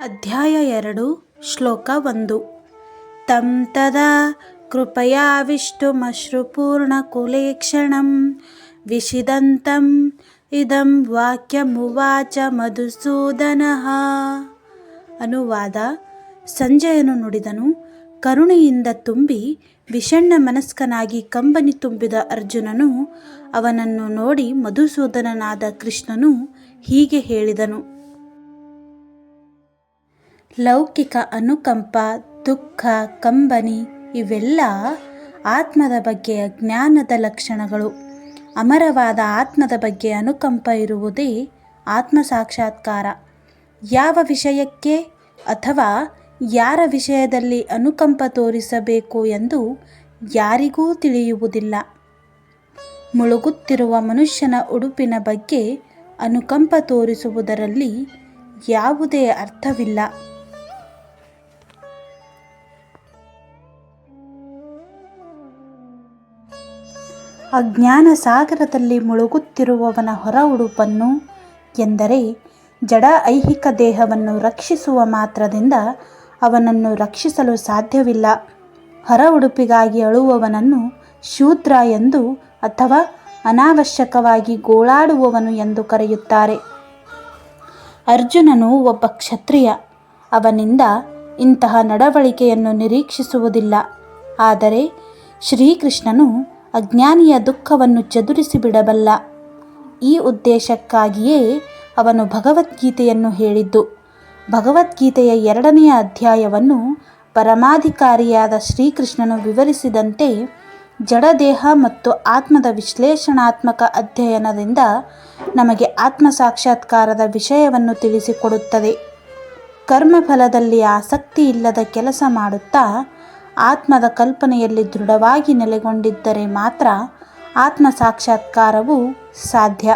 ಅಧ್ಯಾಯ ಎರಡು, ಶ್ಲೋಕ ಒಂದು. ತಂ ತದಾ ಕೃಪಯಾ ಕುಲೇಕ್ಷಣಂ. ವಿಷಿದಂತಂ ಇದಂ ವಾಕ್ಯಮುವಾಚ ಮಧುಸೂದನಃ. ಅನುವಾದ, ಸಂಜಯನು ನುಡಿದನು, ಕರುಣೆಯಿಂದ ತುಂಬಿ ವಿಷಣ್ಣ ಮನಸ್ಕನಾಗಿ ಕಂಬನಿ ತುಂಬಿದ ಅರ್ಜುನನು ಅವನನ್ನು ನೋಡಿ ಮಧುಸೂದನನಾದ ಕೃಷ್ಣನು ಹೀಗೆ ಹೇಳಿದನು. ಲೌಕಿಕ ಅನುಕಂಪ, ದುಃಖ, ಕಂಬನಿ ಇವೆಲ್ಲ ಆತ್ಮದ ಬಗ್ಗೆಯ ಜ್ಞಾನದ ಲಕ್ಷಣಗಳು. ಅಮರವಾದ ಆತ್ಮದ ಬಗ್ಗೆ ಅನುಕಂಪ ಇರುವುದೇ ಆತ್ಮ ಸಾಕ್ಷಾತ್ಕಾರ ಯಾವ ವಿಷಯಕ್ಕೆ ಅಥವಾ ಯಾರ ವಿಷಯದಲ್ಲಿ ಅನುಕಂಪ ತೋರಿಸಬೇಕು ಎಂದು ಯಾರಿಗೂ ತಿಳಿಯುವುದಿಲ್ಲ. ಮುಳುಗುತ್ತಿರುವ ಮನುಷ್ಯನ ಉಡುಪಿನ ಬಗ್ಗೆ ಅನುಕಂಪ ತೋರಿಸುವುದರಲ್ಲಿ ಯಾವುದೇ ಅರ್ಥವಿಲ್ಲ. ಅಜ್ಞಾನ ಸಾಗರದಲ್ಲಿ ಮುಳುಗುತ್ತಿರುವವನ ಹೊರ ಉಡುಪನ್ನು ಎಂದರೆ ಜಡ ಐಹಿಕ ದೇಹವನ್ನು ರಕ್ಷಿಸುವ ಮಾತ್ರದಿಂದ ಅವನನ್ನು ರಕ್ಷಿಸಲು ಸಾಧ್ಯವಿಲ್ಲ. ಹೊರ ಉಡುಪಿಗಾಗಿ ಅಳುವವನನ್ನು ಶೂದ್ರ ಎಂದು ಅಥವಾ ಅನಾವಶ್ಯಕವಾಗಿ ಗೋಳಾಡುವವನು ಎಂದು ಕರೆಯುತ್ತಾರೆ. ಅರ್ಜುನನು ಒಬ್ಬ ಕ್ಷತ್ರಿಯ. ಅವನಿಂದ ಇಂತಹ ನಡವಳಿಕೆಯನ್ನು ನಿರೀಕ್ಷಿಸುವುದಿಲ್ಲ. ಆದರೆ ಶ್ರೀಕೃಷ್ಣನು ಅಜ್ಞಾನಿಯ ದುಃಖವನ್ನು ಚದುರಿಸಿಬಿಡಬಲ್ಲ. ಈ ಉದ್ದೇಶಕ್ಕಾಗಿಯೇ ಅವನು ಭಗವದ್ಗೀತೆಯನ್ನು ಹೇಳಿದ್ದು. ಭಗವದ್ಗೀತೆಯ ಎರಡನೆಯ ಅಧ್ಯಾಯವನ್ನು ಪರಮಾಧಿಕಾರಿಯಾದ ಶ್ರೀಕೃಷ್ಣನು ವಿವರಿಸಿದಂತೆ ಜಡದೇಹ ಮತ್ತು ಆತ್ಮದ ವಿಶ್ಲೇಷಣಾತ್ಮಕ ಅಧ್ಯಯನದಿಂದ ನಮಗೆ ಆತ್ಮ ಸಾಕ್ಷಾತ್ಕಾರದ ವಿಷಯವನ್ನು ತಿಳಿಸಿಕೊಡುತ್ತದೆ. ಕರ್ಮಫಲದಲ್ಲಿ ಆಸಕ್ತಿ ಇಲ್ಲದ ಕೆಲಸ ಮಾಡುತ್ತಾ ಆತ್ಮದ ಕಲ್ಪನೆಯಲ್ಲಿ ದೃಢವಾಗಿ ನೆಲೆಗೊಂಡಿದ್ದರೆ ಮಾತ್ರ ಆತ್ಮ ಸಾಕ್ಷಾತ್ಕಾರವು ಸಾಧ್ಯ.